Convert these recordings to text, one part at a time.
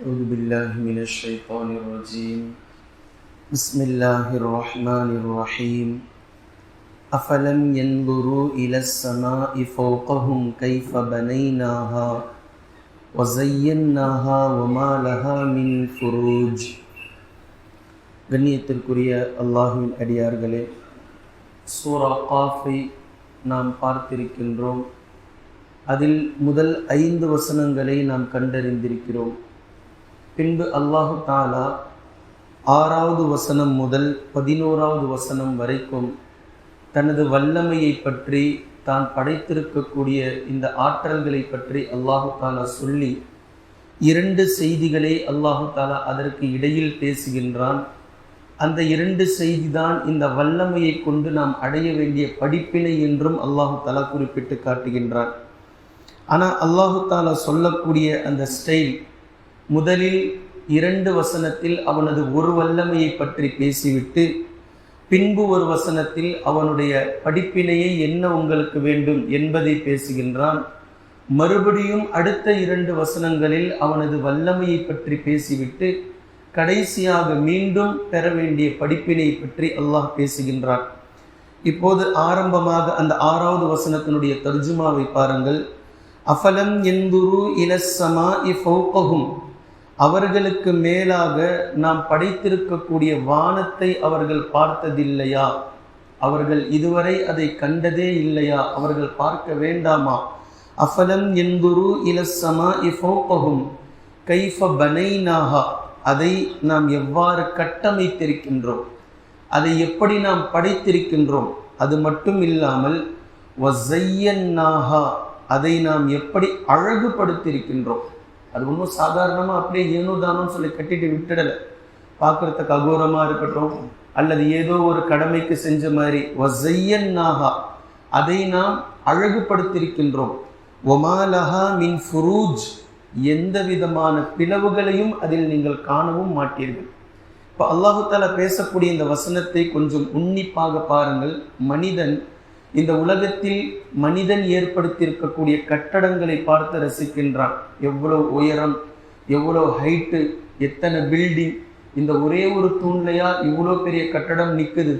أعوذ بالله من الشيطان الرجيم بسم الله الرحمن الرحيم أفلم ينظروا إلى السماء فوقهم كيف بنيناها وزيناها وما لها من فروج கண்ணியத்திற்குரிய அல்லாஹுவின் அடியார்களே சூரா காஃபை நாம் பார்த்திருக்கின்றோம் அதில் முதல் ஐந்து வசனங்களை நாம் கண்டறிந்திருக்கிறோம் பின்பு அல்லாஹு தாலா ஆறாவது வசனம் முதல் பதினோராவது வசனம் வரைக்கும் தனது வல்லமையை பற்றி தான் படைத்திருக்கக்கூடிய இந்த ஆற்றல்களை பற்றி அல்லாஹு தாலா சொல்லி இரண்டு செய்திகளை அல்லாஹு தாலா அதற்கு இடையில் பேசுகின்றான். அந்த இரண்டு செய்திதான் இந்த வல்லமையை கொண்டு நாம் அடைய வேண்டிய படிப்பினை என்றும் அல்லாஹு தாலா குறிப்பிட்டு காட்டுகின்றான். ஆனால் அல்லாஹு தாலா சொல்லக்கூடிய அந்த ஸ்டைல் முதலில் இரண்டு வசனத்தில் அவனது ஒரு வல்லமையை பற்றி பேசிவிட்டு பின்பு ஒரு வசனத்தில் அவனுடைய படிப்பினையை என்ன உங்களுக்கு வேண்டும் என்பதை பேசுகின்றான். மறுபடியும் அடுத்த இரண்டு வசனங்களில் அவனது வல்லமையை பற்றி பேசிவிட்டு கடைசியாக மீண்டும் பெற வேண்டிய படிப்பினை பற்றி அல்லாஹ் பேசுகின்றான். இப்போது ஆரம்பமாக அந்த ஆறாவது வசனத்தினுடைய தர்ஜுமாவை பாருங்கள். அஃபலம் எந்துரு இலசமா இஃபௌகஹும் அவர்களுக்கு மேலாக நாம் படைத்திருக்கக்கூடிய வானத்தை அவர்கள் பார்த்ததில்லையா? அவர்கள் இதுவரை அதை கண்டதே இல்லையா? அவர்கள் பார்க்க வேண்டாமா? அஃபலம் எந்துரு இலசமா இஃபௌகஹும் கைஃப பனைனாஹா. அதை நாம் எவ்வாறு கட்டமைத்திருக்கின்றோம்? அதை எப்படி நாம் படைத்திருக்கின்றோம்? அது மட்டும் இல்லாமல் வசையன்னாஹா அதை நாம் எப்படி அழகுபடுத்தியிருக்கின்றோம் அது ஒன்றும் சாதாரணமாக அப்படியே ஏனோ தானோன்னு சொல்லி கட்டிட்டு விட்டுடலை. பார்க்குறதுக்கு அகோரமாக இருக்கட்டும் அல்லது ஏதோ ஒரு கடமைக்கு செஞ்ச மாதிரி. வசையன்னாஹா அதை நாம் அழகுபடுத்தியிருக்கின்றோம். ஒமாலஹா மின் ஃபுரூஜ் எந்த விதமான பிளவுகளையும் அதில் நீங்கள் காணவும் மாட்டீர்கள். இப்போ அல்லாஹு தாலா பேசக்கூடிய இந்த வசனத்தை கொஞ்சம் உன்னிப்பாக பாருங்கள். மனிதன் இந்த உலகத்தில் மனிதன் ஏற்படுத்தியிருக்கக்கூடிய கட்டடங்களை பார்த்து ரசிக்கின்றான். எவ்வளோ உயரம் எவ்வளோ ஹைட்டு எத்தனை பில்டிங் இந்த ஒரே ஒரு தூண்லையா இவ்வளோ பெரிய கட்டடம் நிற்குது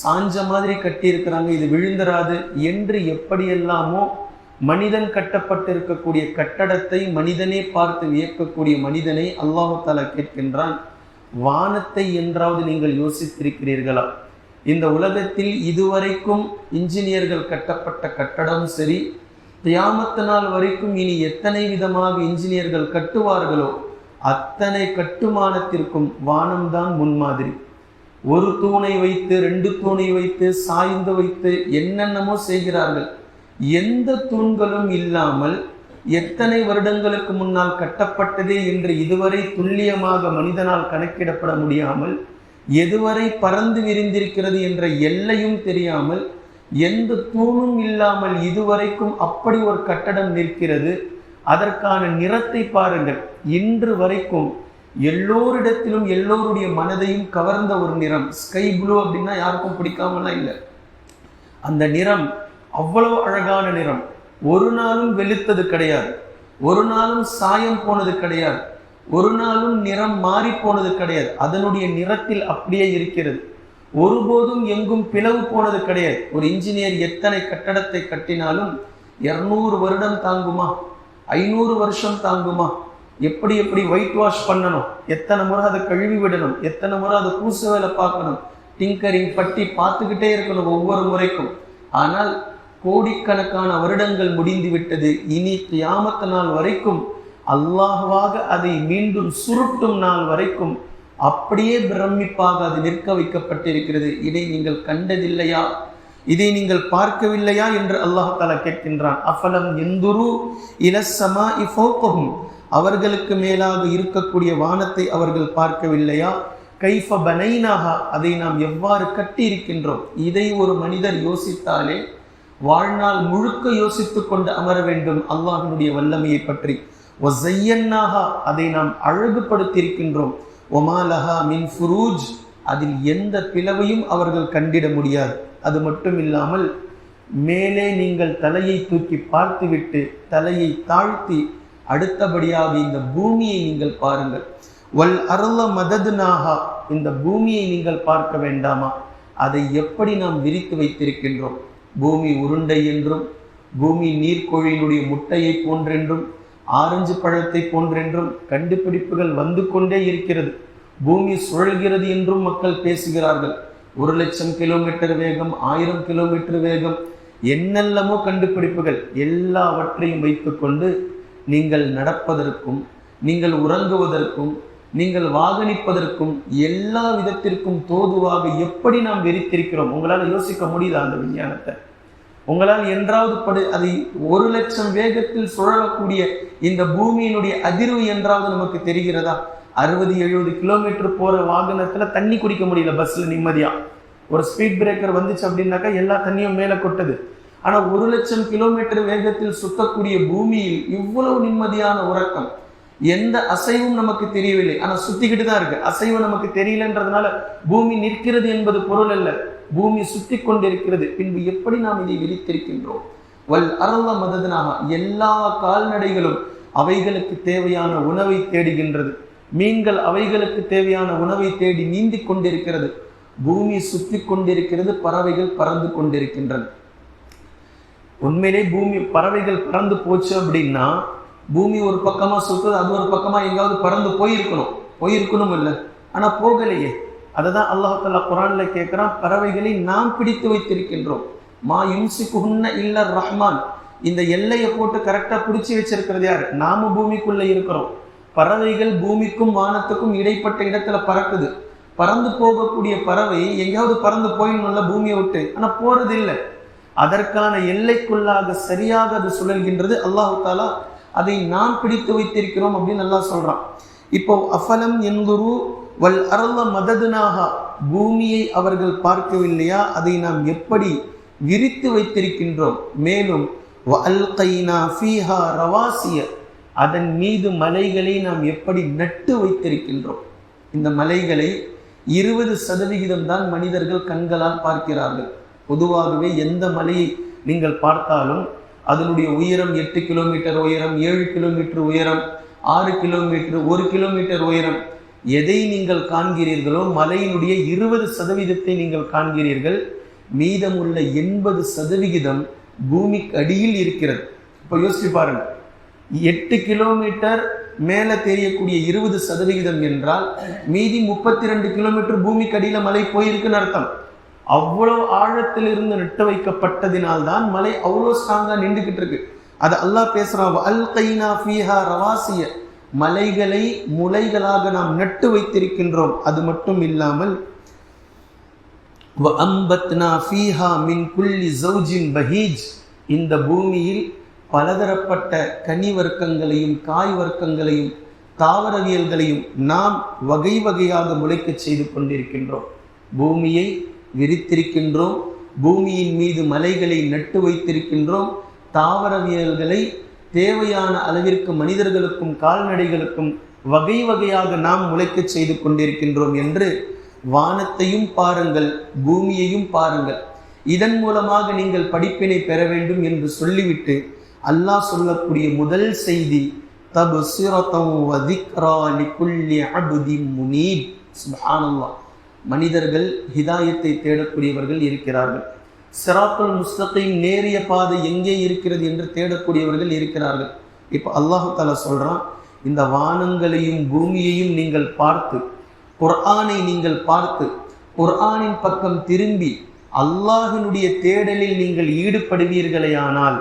சாஞ்ச மாதிரி கட்டியிருக்கிறாங்க இது விழுந்தராது என்று எப்படியெல்லாமோ மனிதன் கட்டப்பட்டிருக்கக்கூடிய கட்டடத்தை மனிதனே பார்த்து வியக்கக்கூடிய மனிதனை அல்லாஹு கேட்கின்றான். வானத்தை என்றாவது நீங்கள் யோசித்திருக்கிறீர்களா? இந்த உலகத்தில் இதுவரைக்கும் இன்ஜினியர்கள் கட்டப்பட்ட கட்டடம் சரி தியாமத்த நாள் வரைக்கும் இனி எத்தனை விதமாக இன்ஜினியர்கள் கட்டுவார்களோ அத்தனை கட்டுமானத்திற்கும் வானம்தான் முன்மாதிரி ஒரு தூணை வைத்து ரெண்டு தூணை வைத்து சாய்ந்து வைத்து என்னென்னமோ செய்கிறார்கள். எந்த தூண்களும் இல்லாமல் எத்தனை வருடங்களுக்கு முன்னால் கட்டப்பட்டதே என்று இதுவரை துல்லியமாக மனிதனால் கணக்கிடப்பட முடியாமல் எதுவரை பறந்து விரிந்திருக்கிறது என்ற எல்லையும் தெரியாமல் எந்த தூணும் இல்லாமல் இதுவரைக்கும் அப்படி ஒரு கட்டடம் நிற்கிறது. அதற்கான நிறத்தை பாருங்கள். இன்று வரைக்கும் எல்லோரிடத்திலும் எல்லோருடைய மனதையும் கவர்ந்த ஒரு நிறம். ஸ்கை ப்ளூ அப்படின்னா யாருக்கும் பிடிக்காமலாம் இல்லை. அந்த நிறம் அவ்வளவு அழகான நிறம். ஒரு நாளும் வெளுத்தது கிடையாது. ஒரு நாளும் சாயம் போனது கிடையாது. ஒரு நாளும் நிறம் மாறி போனது கிடையாது. அதனுடைய நிறத்தில் அப்படியே இருக்கிறது. ஒருபோதும் எங்கும் பிளவு போனது கிடையாது. ஒரு இன்ஜினியர் எத்தனை கட்டடத்தை கட்டினாலும் இரநூறு வருடம் தாங்குமா? ஐநூறு வருஷம் தாங்குமா? எப்படி எப்படி ஒயிட் வாஷ் பண்ணணும்? எத்தனை முறை அதை கழுவி விடணும்? எத்தனை முறை அதை பூசு வேலை பார்க்கணும்? டிங்கரிங் பட்டி பார்த்துக்கிட்டே இருக்கணும் ஒவ்வொரு முறைக்கும். ஆனால் கோடிக்கணக்கான வருடங்கள் முடிந்து விட்டது. இனி கியாமத்த நாள் வரைக்கும் அல்லாஹுவாக அதை மீண்டும் சுருட்டும் நாள் வரைக்கும் அப்படியே பிரமிப்பாக அது நிற்க வைக்கப்பட்டிருக்கிறது. இதை நீங்கள் கண்டதில்லையா? இதை நீங்கள் பார்க்கவில்லையா என்று அல்லாஹ் கேட்கின்றான். அஃபலம் எந்துரு இலசமா இஃபோகும் அவர்களுக்கு மேலாக இருக்கக்கூடிய வானத்தை அவர்கள் பார்க்கவில்லையா? கைஃப பனைனாக அதை நாம் எவ்வாறு கட்டி இருக்கின்றோம் இதை ஒரு மனிதர் யோசித்தாலே வாழ்நாள் முழுக்க யோசித்து கொண்டு அமர வேண்டும். அல்லாஹினுடைய வல்லமையை பற்றி. ஒசையன்னாகா அதை நாம் அழகுபடுத்தியிருக்கின்றோம். ஒமாலஹா மின் ஃபுரூஜ். அதில் எந்த பிளவையும் அவர்கள் கண்டிட முடியாது. அது மட்டும் இல்லாமல் மேலே நீங்கள் தலையை தூக்கி பார்த்துவிட்டு தலையை தாழ்த்தி அடுத்தபடியாக இந்த பூமியை நீங்கள் பாருங்கள். வல் அருள மததுனாகா. இந்த பூமியை நீங்கள் பார்க்க வேண்டாமா? அதை எப்படி நாம் விரித்து வைத்திருக்கின்றோம்? பூமி உருண்டை என்றும் பூமி நீர்க்கோழியினுடைய முட்டையை போன்றென்றும் ஆரஞ்சு பழத்தை போன்றென்றும் கண்டுபிடிப்புகள் வந்து கொண்டே இருக்கிறது. பூமி சுழல்கிறது என்றும் மக்கள் பேசுகிறார்கள். ஒரு லட்சம் கிலோமீட்டர் வேகம் ஆயிரம் கிலோமீட்டர் வேகம் என்னெல்லாமோ கண்டுபிடிப்புகள் எல்லாவற்றையும் வைத்துக்கொண்டு நீங்கள் நடப்பதற்கும் நீங்கள் உறங்குவதற்கும் நீங்கள் வாகனிப்பதற்கும் எல்லா விதத்திற்கும் தோதுவாக எப்படி நாம் வெறித்திருக்கிறோம்? உங்களால் யோசிக்க முடியுதா அந்த விஞ்ஞானத்தை? உங்களால் என்றாவது படு அது ஒரு லட்சம் வேகத்தில் சுழலக்கூடிய இந்த பூமியினுடைய அதிர்வு என்றாவது நமக்கு தெரிகிறதா? அறுபது எழுபது கிலோமீட்டர் போற வாகனத்துல தண்ணி குடிக்க முடியல பஸ்ல நிம்மதியா. ஒரு ஸ்பீட் பிரேக்கர் வந்துச்சு அப்படின்னாக்கா எல்லா தண்ணியும் மேலே கொட்டது. ஆனா ஒரு லட்சம் கிலோமீட்டர் வேகத்தில் சுத்தக்கூடிய பூமியில் இவ்வளவு நிம்மதியான உறக்கம். எந்த அசைவும் நமக்கு தெரியவில்லை. ஆனா சுத்திக்கிட்டு தான் இருக்கு. அசைவு நமக்கு தெரியலன்றதுனால பூமி நிற்கிறது என்பது பொருள் அல்ல. பூமி சுத்தி கொண்டிருக்கிறது பின்பு எப்படி நாம் இதை விரித்திருக்கின்றோம்? வல் அரள மததனாக எல்லா கால்நடைகளும் அவைகளுக்கு தேவையான உணவை தேடுகின்றது. மீன்கள் அவைகளுக்கு தேவையான உணவை தேடி நீந்தி கொண்டிருக்கிறது. பூமி சுத்தி கொண்டிருக்கிறது பறவைகள் பறந்து கொண்டிருக்கின்றன. உண்மையிலே பூமி பறவைகள் பறந்து போச்சு அப்படின்னா பூமி ஒரு பக்கமா சுத்துது அது ஒரு பக்கமா எங்காவது பறந்து போயிருக்கணும். போயிருக்கணும் இல்லை ஆனா போகலையே. அதை தான் அல்லாஹால குரானில் கேட்குறான் பறவைகளை நாம் பிடித்து வைத்திருக்கின்றோம். மா யும்சிகுன்ன இல்ல ரஹ்மான். இந்த எல்லையை போட்டு கரெக்டாக பிடிச்சி வச்சிருக்கிறது யார்? நாம பூமிக்குள்ளே இருக்கிறோம். பறவைகள் பூமிக்கும் வானத்துக்கும் இடைப்பட்ட இடத்துல பறக்குது. பறந்து போகக்கூடிய பறவை எங்கேயாவது பறந்து போயிடணும்ல பூமியை விட்டு. ஆனால் போறது இல்லை அதற்கான எல்லைக்குள்ளாக சரியாக அது சுழல்கின்றது. அல்லாஹு தாலா அதை நாம் பிடித்து வைத்திருக்கிறோம் அப்படின்னு நல்லா சொல்றான். இப்போ அஃபலம் என்குரு வல் அரள மததுனாக பூமியை அவர்கள் பார்க்கவில்லையா? அதை நாம் எப்படி விரித்து வைத்திருக்கின்றோம்? மேலும் ஃபீஹா ரவாசிய அதன் மீது மலைகளை நாம் எப்படி நட்டு வைத்திருக்கின்றோம்? இந்த மலைகளை இருபது சதவிகிதம் தான் மனிதர்கள் கண்களால் பார்க்கிறார்கள். பொதுவாகவே எந்த மலையை நீங்கள் பார்த்தாலும் அதனுடைய உயரம் எட்டு கிலோமீட்டர் உயரம் ஏழு கிலோமீட்டர் உயரம் ஆறு கிலோமீட்டர் ஒரு கிலோமீட்டர் உயரம் எதை நீங்கள் காண்கிறீர்களோ மலையினுடைய இருபது சதவீதத்தை நீங்கள் காண்கிறீர்கள் மீதமுள்ள எண்பது சதவிகிதம் பூமிக்கு அடியில் இருக்கிறது. இப்போ யோசிச்சு பாருங்க. எட்டு கிலோமீட்டர் மேலே தெரியக்கூடிய இருபது சதவிகிதம் என்றால் மீதி முப்பத்தி ரெண்டு கிலோமீட்டர் பூமிக்கு அடியில் மலை போயிருக்குன்னு அர்த்தம். அவ்வளவு ஆழத்தில் இருந்து நட்டு வைக்கப்பட்டதினால்தான் மலை அவ்வளோ ஸ்ட்ராங்கா நின்றுகிட்டு இருக்கு. அது அல்லாஹ் பேசுறான் அல் கைனா ஃபீஹா ரவாசிய. மலைகளை முளைகளாக நாம் நட்டு வைத்திருக்கின்றோம். அது மட்டும் இல்லாமல் அம்பத்னா மின் ஜௌஜின் பஹீஜ். இந்த பூமியில் பலதரப்பட்ட கனி வர்க்கங்களையும் காய் வர்க்கங்களையும் தாவரவியல்களையும் நாம் வகை வகையாக முளைக்கச் செய்து கொண்டிருக்கின்றோம். பூமியை விரித்திருக்கின்றோம். பூமியின் மீது மலைகளை நட்டு வைத்திருக்கின்றோம். தாவரவியல்களை தேவையான அளவிற்கு மனிதர்களுக்கும் கால்நடைகளுக்கும் வகை வகையாக நாம் முளைக்கச் செய்து கொண்டிருக்கின்றோம் என்று வானத்தையும் பாருங்கள் பூமியையும் பாருங்கள். இதன் மூலமாக நீங்கள் படிப்பினை பெற வேண்டும் என்று சொல்லிவிட்டு அல்லாஹ் சொல்லக்கூடிய முதல் செய்தி தபு முனீப். மனிதர்கள் ஹிதாயத்தை தேடக்கூடியவர்கள் இருக்கிறார்கள். சிராத்தல் முஸ்தகையும் நேரிய பாதை எங்கே இருக்கிறது என்று தேடக்கூடியவர்கள் இருக்கிறார்கள். இப்போ அல்லாஹு தாலா சொல்கிறான் இந்த வானங்களையும் பூமியையும் நீங்கள் பார்த்து குர்ஆனை நீங்கள் பார்த்து குர்ஆனின் பக்கம் திரும்பி அல்லாஹினுடைய தேடலில் நீங்கள் ஈடுபடுவீர்களேயானால்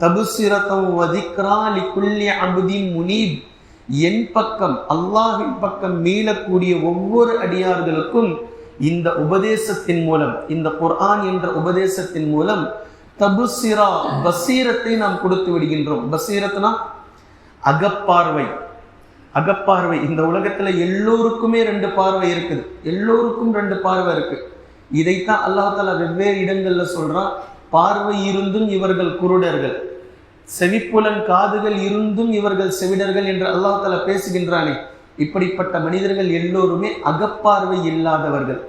தபுசிரத்தம் வதிக்ராலி குல்லி அபுதின் முனீப் என் பக்கம் அல்லாஹின் பக்கம் மீளக்கூடிய ஒவ்வொரு அடியார்களுக்கும் இந்த உபதேசத்தின் மூலம் இந்த குர்ஆன் என்ற உபதேசத்தின் மூலம் தபுசிரா பசீரத்தை நாம் கொடுத்து விடுகின்றோம். பசீரத்னா அகப்பார்வை. அகப்பார்வை. இந்த உலகத்துல எல்லோருக்குமே ரெண்டு பார்வை இருக்குது. எல்லோருக்கும் ரெண்டு பார்வை இருக்கு. இதைத்தான் அல்லாஹ் தாலா வெவ்வேறு இடங்கள்ல சொல்றான். பார்வை இருந்தும் இவர்கள் குருடர்கள். செவிப்புலன் காதுகள் இருந்தும் இவர்கள் செவிடர்கள் என்று அல்லாஹ் தாலா பேசுகின்றானே. இப்படிப்பட்ட மனிதர்கள் எல்லோருமே அகப்பார்வை இல்லாதவர்கள்.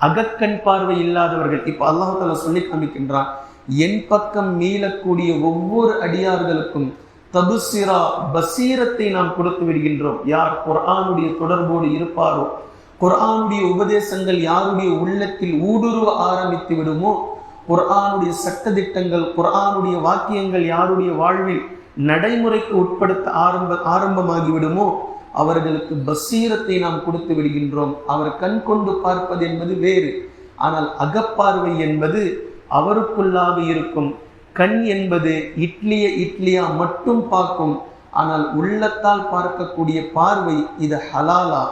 அகக்கண் பார்வை இல்லாதவர்கள். இப்ப அல்லாஹால சொல்லி காமிக்கின்றார் என் பக்கம் மீளக்கூடிய ஒவ்வொரு அடியார்களுக்கும் தபுசிரா பசீரத்தை நாம் கொடுத்து விடுகின்றோம். யார் குர்ஆனுடைய தொடர்போடு இருப்பாரோ குர்ஆனுடைய உபதேசங்கள் யாருடைய உள்ளத்தில் ஊடுருவ ஆரம்பித்து விடுமோ குர்ஆனுடைய சட்டதிட்டங்கள் குர்ஆனுடைய வாக்கியங்கள் யாருடைய வாழ்வில் நடைமுறைக்கு உட்படுத்த ஆரம்ப ஆரம்பமாகி விடுமோ அவர்களுக்கு பசீரத்தை நாம் கொடுத்து விடுகின்றோம். அவர் கண் கொண்டு பார்ப்பது என்பது வேறு. ஆனால் அகப்பார்வை என்பது அவருக்குள்ளாக இருக்கும். கண் என்பது இட்லிய இட்லியா மட்டும் பார்க்கும். ஆனால் உள்ளத்தால் பார்க்கக்கூடிய பார்வை இது ஹலாலா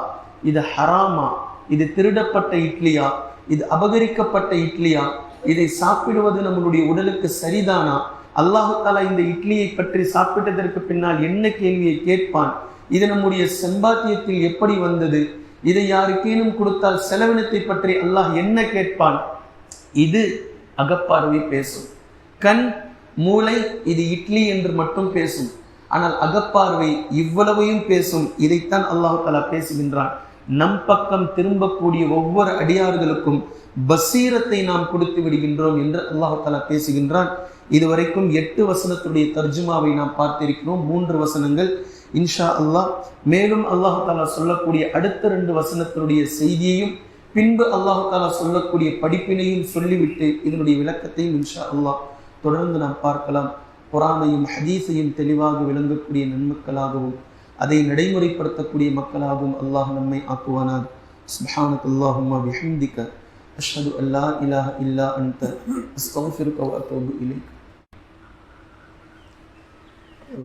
இது ஹராமா இது திருடப்பட்ட இட்லியா இது அபகரிக்கப்பட்ட இட்லியா இதை சாப்பிடுவது நம்மளுடைய உடலுக்கு சரிதானா? அல்லாஹு தாலா இந்த இட்லியை பற்றி சாப்பிட்டதற்கு பின்னால் என்ன கேள்வியை கேட்பான்? இது நம்முடைய சம்பாத்தியத்தில் எப்படி வந்தது? இதை யாருக்கேனும் கொடுத்தால் செலவினத்தை பற்றி அல்லாஹ் என்ன கேட்பான்? இது அகப்பார்வை பேசும். கண் மூளை இது இட்லி என்று மட்டும் பேசும். ஆனால் அகப்பார்வை இவ்வளவையும் பேசும். இதைத்தான் அல்லாஹு தலா பேசுகின்றான். நம் பக்கம் திரும்பக்கூடிய ஒவ்வொரு அடியார்களுக்கும் பசீரத்தை நாம் கொடுத்து விடுகின்றோம் என்று அல்லாஹு தலா பேசுகின்றான். இதுவரைக்கும் எட்டு வசனத்துடைய தர்ஜுமாவை நாம் பார்த்திருக்கிறோம். மூன்று வசனங்கள். இன்ஷா அல்லாஹ் மேலும் அல்லாஹு தாலா சொல்லக்கூடிய அடுத்த ரெண்டு வசனத்தினுடைய செய்தியையும் பின்பு அல்லாஹு தாலா சொல்லக்கூடிய படிப்பினையும் சொல்லிவிட்டு இதனுடைய விளக்கத்தையும் இன்ஷா அல்லாஹ் தொடர்ந்து நாம் பார்க்கலாம். குரானையும் ஹதீஸையும் தெளிவாக விளங்கக்கூடிய நன்மக்களாகவும் அதை நடைமுறைப்படுத்தக்கூடிய மக்களாகவும் அல்லாஹ் நம்மை ஆக்குவானார் சுப்ஹானக் அல்லாஹும்மா பிஹம்திக அஷ்ஹது அல்லா இலாஹ இல்லா அன்த. அஸ்தக்ஃபிருக வ இலைக்.